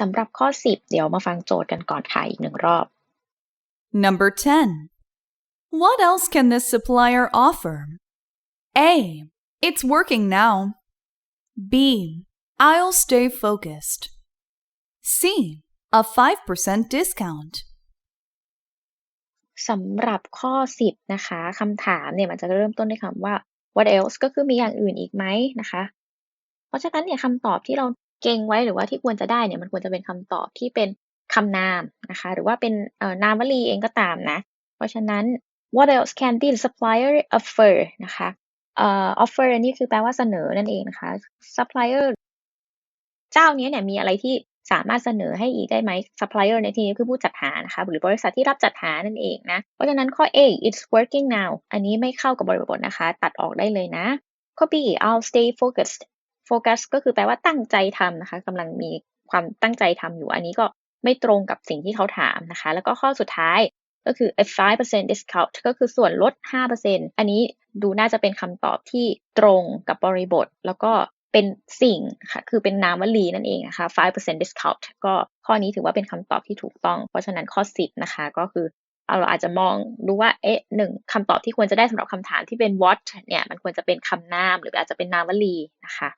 สำหรับข้อ 10 เดี๋ยวมาฟังโจทย์กันก่อนค่ะอีกหนึ่งรอบ Number 10. What else can this supplier offer? A. It's working now. B. I'll stay focused. C. A 5% discount. สำหรับข้อ 10 นะคะคำถามเนี่ยมันจะเริ่มต้นด้วยคำว่า what else ก็คือมีอย่างอื่นอีกไหมนะคะ เพราะฉะนั้นเนี่ยคำตอบที่เรา เก่งไว้หรือว่าที่ควรจะได้เนี่ยมันควรจะเป็นคำตอบที่เป็นคำนามนะคะ หรือว่าเป็นนามวลีเองก็ตามนะ เพราะฉะนั้น what else can the supplier offer นะคะเอ่อ offer นนี้คือแปลว่าเสนอนั่นเองนะคะ supplier เจ้านี้เนี่ยมีอะไรที่สามารถเสนอให้อีกได้ไหม supplier ในที่นี้คือผู้จัดหานะคะหรือบริษัทที่รับจัดหานั่นเองนะ เพราะฉะนั้นข้อ A it's working now อันนี้ไม่เข้ากับบริบทนะคะ ตัดออกได้เลยนะข้อ B I'll stay focused focus ก็คือแปลว่าตั้งใจทำนะคะกำลังมีความตั้งใจทำอยู่ อันนี้ก็ไม่ตรงกับสิ่งที่เขาถามนะคะ แล้วก็ข้อสุดท้ายก็คือ a 5% discount ก็คือส่วนลด 5%อันนี้ดูน่าจะเป็นคำตอบที่ตรงกับบริบท แล้วก็เป็นสิ่งค่ะคือเป็นนามวลีนั่นเองนะคะ 5% discount ก็ข้อนี้ถือว่าเป็นคำตอบที่ถูกต้อง เพราะฉะนั้นข้อ 10 นะคะ ก็คือเราอาจจะมองดูว่า เอ๊ะหนึ่งคำตอบที่ควรจะได้สำหรับคำถามที่เป็น what เนี่ย มันควรจะเป็นคำนามหรืออาจจะเป็นนามวลีนะคะ